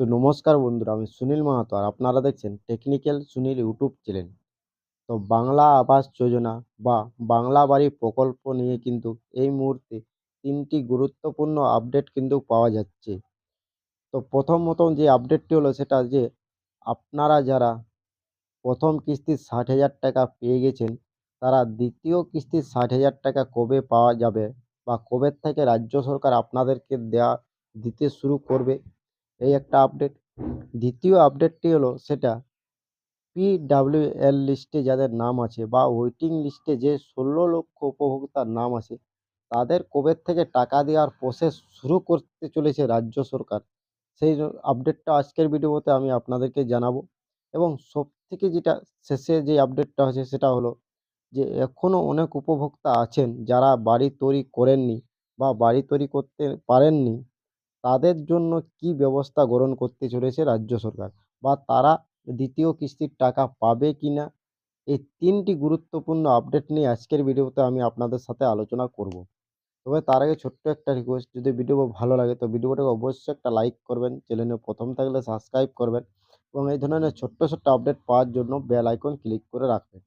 তো নমস্কার বন্ধুরা, আমি সুনীল মাহাতো আর আপনারা দেখছেন টেকনিক্যাল সুনীল ইউটিউব চ্যানেল। তো বাংলা আবাস যোজনা বা বাংলা বাড়ি প্রকল্প নিয়ে কিন্তু এই মুহূর্তে তিনটি গুরুত্বপূর্ণ আপডেট কিন্তু পাওয়া যাচ্ছে। তো প্রথম মতন যে আপডেটটি হলো সেটা যে আপনারা যারা প্রথম কিস্তির ষাট হাজার টাকা পেয়ে গেছেন, তারা দ্বিতীয় কিস্তির ষাট হাজার টাকা কবে পাওয়া যাবে বা কবে থেকে রাজ্য সরকার আপনাদেরকে দেওয়া দিতে শুরু করবে এই একটা আপডেট দ্বিতীয় আপডেটটি হলো সেটা পিডাব্লিউএল লিস্টে যাদের নাম আছে বা ওয়েটিং লিস্টে যে ষোলো লক্ষ উপভোক্তার নাম আছে, তাদের কবে থেকে টাকা দেওয়ার প্রসেস শুরু করতে চলেছে রাজ্য সরকার, সেই আপডেটটা আজকের ভিডিওতে আমি আপনাদেরকে জানাব। এবং সবথেকে যেটা শেষে যে আপডেটটা আছে সেটা হলো যে এখনও অনেক উপভোক্তা আছেন যারা বাড়ি তৈরি করেননি বা বাড়ি তৈরি করতে পারেননি তাদের জন্য কী ব্যবস্থা গ্রহণ করতে চলেছে রাজ্য সরকার? বা তারা দ্বিতীয় কিস্তির টাকা পাবে কি না এই তিনটি গুরুত্বপূর্ণ আপডেট নিয়ে আজকের ভিডিওতে আমি আপনাদের সাথে আলোচনা করব। তবে তার আগে ছোট্ট একটা রিকোয়েস্ট যদি ভিডিও ভালো লাগে তো ভিডিওটাকে অবশ্যই একটা লাইক করবেন চ্যানেলে প্রথম থাকলে সাবস্ক্রাইব করবেন এবং এই ধরনের ছোট্ট ছোট্ট আপডেট পাওয়ার জন্য বেল আইকন ক্লিক করে রাখবেন।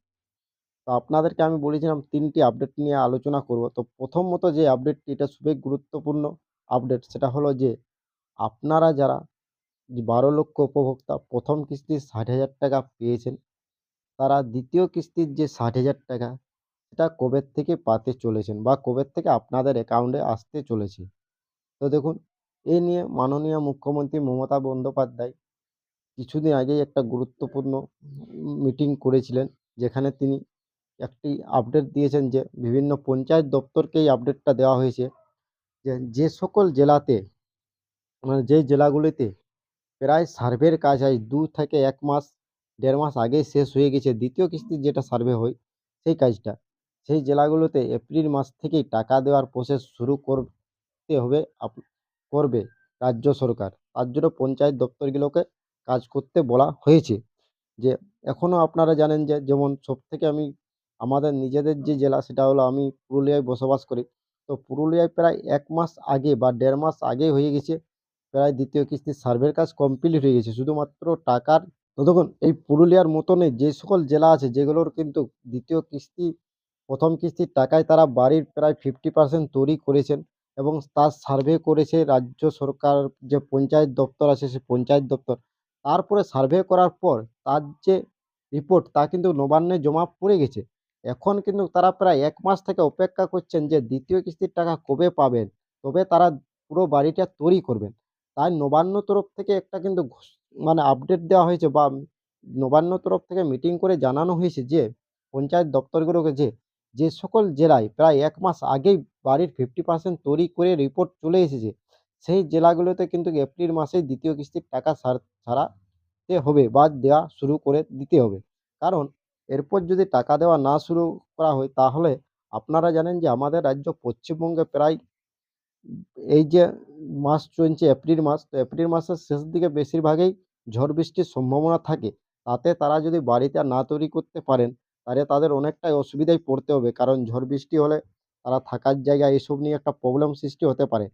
তো আপনাদেরকে আমি বলেছিলাম তিনটি আপডেট নিয়ে আলোচনা করব। তো প্রথমত যে আপডেটটি এটা খুবই গুরুত্বপূর্ণ। আপডেট সেটা হলো যে, আপনারা যারা বারো লক্ষ উপভোক্তা, প্রথম কিস্তির ষাট হাজার টাকা পেয়েছেন, তারা দ্বিতীয় কিস্তির যে ষাট হাজার টাকা, সেটা কবে থেকে পাতে চলেছেন বা কবে থেকে আপনাদের অ্যাকাউন্টে আসতে চলেছে? তো দেখুন এই নিয়ে মাননীয় মুখ্যমন্ত্রী মমতা বন্দ্যোপাধ্যায় কিছুদিন আগেই একটা গুরুত্বপূর্ণ মিটিং করেছিলেন, যেখানে তিনি একটি আপডেট দিয়েছেন যে, বিভিন্ন পঞ্চায়েত দপ্তরকে এই আপডেটটা দেওয়া হয়েছে। যে যে সকল জেলাতে মানে যেই জেলাগুলিতে প্রায় সার্ভের কাজ আজ দু থেকে এক মাস, দেড় মাস আগেই শেষ হয়ে গেছে, দ্বিতীয় কিস্তির যেটা সার্ভে হয়, সেই কাজটা। সেই জেলাগুলোতে এপ্রিল মাস থেকেই টাকা দেওয়ার প্রসেস শুরু করতে হবে করবে রাজ্য সরকার। তার জন্য পঞ্চায়েত দপ্তরগুলোকে কাজ করতে বলা হয়েছে। যে, এখনও আপনারা জানেন যে, যেমন সবথেকে আমি, আমাদের নিজেদের যে জেলা, সেটা হলো আমি পুরুলিয়ায় বসবাস করি। তো পুরুলিয়ায় প্রায় এক মাস আগে বা দেড় মাস আগে হয়ে গেছে, প্রায় দ্বিতীয় কিস্তির সার্ভের কাজ কমপ্লিট হয়ে গেছে। শুধুমাত্র টাকার, তো দেখুন, এই পুরুলিয়ার মতনই যে সকল জেলা আছে, যেগুলোর কিন্তু দ্বিতীয় কিস্তি, প্রথম কিস্তির টাকায় তারা বাড়ির প্রায় ফিফটি পার্সেন্ট তৈরি করেছেন এবং তার সার্ভে করেছে রাজ্য সরকার, যে পঞ্চায়েত দপ্তর আছে সে পঞ্চায়েত দপ্তর। তারপরে সার্ভে করার পর তার যে রিপোর্ট তা কিন্তু নবান্নে জমা পড়ে গেছে। এখন কিন্তু তারা প্রায় এক মাস থেকে অপেক্ষা করছেন যে দ্বিতীয় কিস্তির টাকা কবে পাবেন, তবে তারা পুরো বাড়িটা তৈরি করবেন। তাই নবান্ন তরফ থেকে একটা কিন্তু মানে আপডেট দেওয়া হয়েছে বা নবান্ন তরফ থেকে মিটিং করে জানানো হয়েছে যে, পঞ্চায়েত দপ্তরগুলোকে যে যে সকল জেলায় প্রায় এক মাস আগেই বাড়ির ফিফটি পার্সেন্ট তৈরি করে রিপোর্ট চলে এসেছে, সেই জেলাগুলোতে কিন্তু এপ্রিল মাসে দ্বিতীয় কিস্তির টাকা ছাড়াতে হবে বা দেওয়া শুরু করে দিতে হবে। কারণ এরপর যদি টাকা দেওয়া না শুরু করা হয়, তাহলে আপনারা জানেন যে আমাদের রাজ্য পশ্চিমবঙ্গে প্রায় এই যে মাস চলছে এপ্রিল মাস, তো এপ্রিল মাসের শেষ দিকে বেশিরভাগই ঝড় বৃষ্টির সম্ভাবনা থাকে। তাতে তারা যদি বাড়িতে না তৈরি করতে পারেন, তাহলে তাদের অনেকটাই অসুবিধায় পড়তে হবে। কারণ ঝড় বৃষ্টি হলে তারা থাকার জায়গা এসব নিয়ে একটা প্রবলেম সৃষ্টি হতে পারে।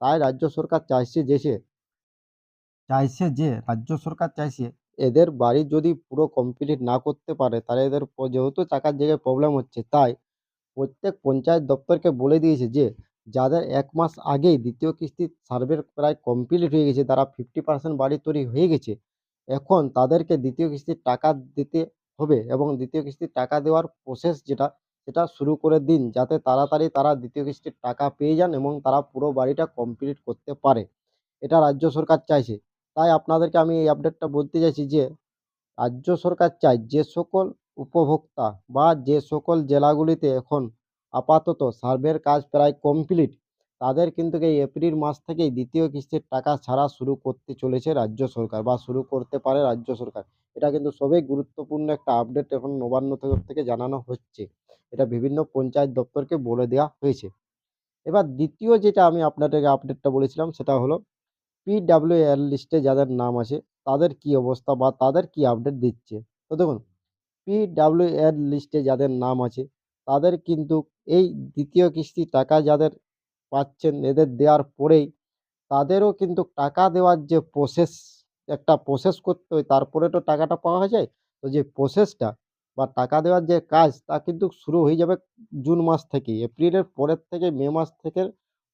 তাই রাজ্য সরকার চাইছে যে চাইছে যে রাজ্য সরকার চাইছে এদের বাড়ি যদি পুরো কমপ্লিট না করতে পারে, তাহলে এদের যেহেতু টাকার জায়গায় প্রবলেম হচ্ছে, তাই প্রত্যেক পঞ্চায়েত দপ্তরকে বলে দিয়েছে যে, যাদের এক মাস আগেই দ্বিতীয় কিস্তির সার্ভে প্রায় কমপ্লিট হয়ে গেছে, তারা ফিফটি পার্সেন্ট বাড়ি তৈরি হয়ে গেছে, এখন তাদেরকে দ্বিতীয় কিস্তির টাকা দিতে হবে এবং দ্বিতীয় কিস্তির টাকা দেওয়ার প্রসেস যেটা, সেটা শুরু করে দিন, যাতে তাড়াতাড়ি তারা দ্বিতীয় কিস্তির টাকা পেয়ে যান এবং তারা পুরো বাড়িটা কমপ্লিট করতে পারে। এটা রাজ্য সরকার চাইছে। তাই আপনাদেরকে আমি এই আপডেটটা বলতে চাইছি যে, রাজ্য সরকার চায় যে সকল উপভোক্তা বা যে সকল জেলাগুলিতে এখন আপাতত সার্ভের কাজ প্রায় কমপ্লিট তাদের কিন্তু এই এপ্রিল মাস থেকেই দ্বিতীয় কিস্তির টাকা ছাড়া শুরু করতে চলেছে রাজ্য সরকার বা শুরু করতে পারে রাজ্য সরকার। এটা কিন্তু সবই গুরুত্বপূর্ণ একটা আপডেট এখন নবান্ন থেকে জানানো হচ্ছে। এটা বিভিন্ন পঞ্চায়েত দপ্তরকে বলে দেওয়া হয়েছে। এবার দ্বিতীয় যেটা আমি আপনাদেরকে আপডেটটা বলেছিলাম সেটা হলো পিডাব্লিউএল লিস্টে যাদের নাম আছে, তাদের কি অবস্থা বা তাদের কি আপডেট দিচ্ছে? তো দেখুন পিডাব্লিউএল লিস্টে যাদের নাম আছে, তাদের কিন্তু এই দ্বিতীয় কিস্তি টাকা যাদের পাচ্ছেন এদের দেওয়ার পরেই, তাদেরও কিন্তু টাকা দেওয়ার যে প্রসেস একটা প্রসেস করতে হয়, তারপরে তো টাকাটা পাওয়া যায়। তো যে প্রসেসটা বা টাকা দেওয়ার যে কাজ, তা কিন্তু শুরু হয়ে যাবে জুন মাস থেকে এপ্রিলের পরের থেকে মে মাস থেকে,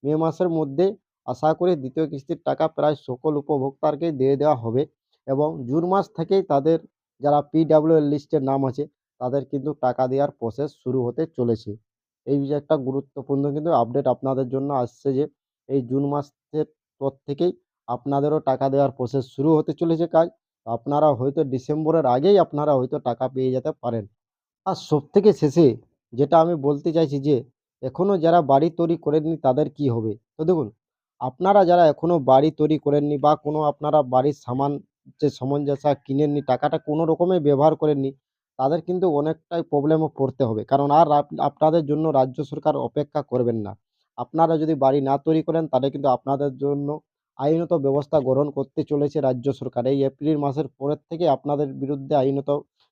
মে মাসের মধ্যে আশা করি দ্বিতীয় কিস্তির টাকা প্রায় সকল উপভোক্তারকেই দিয়ে দেওয়া হবে এবং জুন মাস থেকেই তাদের যারা পিডাব্লিউ লিস্টের নাম আছে, তাদের কিন্তু টাকা দেওয়ার প্রসেস শুরু হতে চলেছে। এই বিষয়ে একটা গুরুত্বপূর্ণ কিন্তু আপডেট আপনাদের জন্য আসছে যে, এই জুন মাসের পর থেকেই আপনাদেরও টাকা দেওয়ার প্রসেস শুরু হতে চলেছে কাজ। আপনারা হয়তো ডিসেম্বরের আগেই আপনারা হয়তো টাকা পেয়ে যেতে পারেন। আর সবথেকে শেষে যেটা আমি বলতে চাইছি যে এখনও যারা বাড়ি তৈরি করেননি তাদের কি হবে? তো দেখুন আপনারা যারা এখনও বাড়ি তৈরি করেননি বা কোনো আপনারা বাড়ির সামান যে সামঞ্জস্য কিনেননি, টাকাটা কোনো রকমে ব্যবহার করেননি, তাদের কিন্তু অনেকটাই প্রবলেমে পড়তে হবে। কারণ আর আপনাদের জন্য রাজ্য সরকার অপেক্ষা করবেন না। আপনারা যদি বাড়ি না তৈরি করেন, তাহলে কিন্তু আপনাদের জন্য আইনত ব্যবস্থা গ্রহণ করতে চলেছে রাজ্য সরকার। এই এপ্রিল মাসের পরের থেকে আপনাদের বিরুদ্ধে আইনত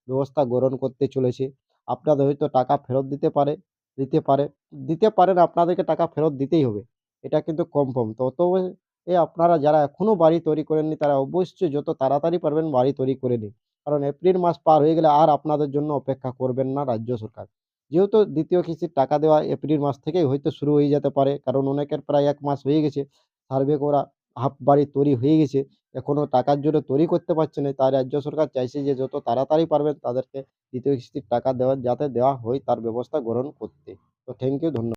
ব্যবস্থা গ্রহণ করতে চলেছে। আপনাদের হয়তো টাকা ফেরত দিতে পারে দিতে পারে, দিতে পারেন, আপনাদেরকে টাকা ফেরত দিতেই হবে। এটা কিন্তু কনফার্ম। তত এ আপনারা যারা এখনও বাড়ি তৈরি করেননি, তারা অবশ্যই যত তাড়াতাড়ি পারবেন বাড়ি তৈরি করে নিন। কারণ এপ্রিল মাস পার হয়ে গেলে আর আপনাদের জন্য অপেক্ষা করবেন না রাজ্য সরকার। যেহেতু দ্বিতীয় কিস্তির টাকা দেওয়া এপ্রিল মাস থেকেই হয়তো শুরু হয়ে যেতে পারে, কারণ অনেকের প্রায় এক মাস হয়ে গেছে, সার্ভে করা হাফ বাড়ি তৈরি হয়ে গেছে এখনও টাকার জন্য তৈরি করতে পারছে না, তাই রাজ্য সরকার চাইছে যে যত তাড়াতাড়ি পারবেন তাদেরকে দ্বিতীয় কিস্তির টাকা দেওয়া, যাতে দেওয়া হয় তার ব্যবস্থা গ্রহণ করতে। তো থ্যাংক ইউ ধন্যবাদ।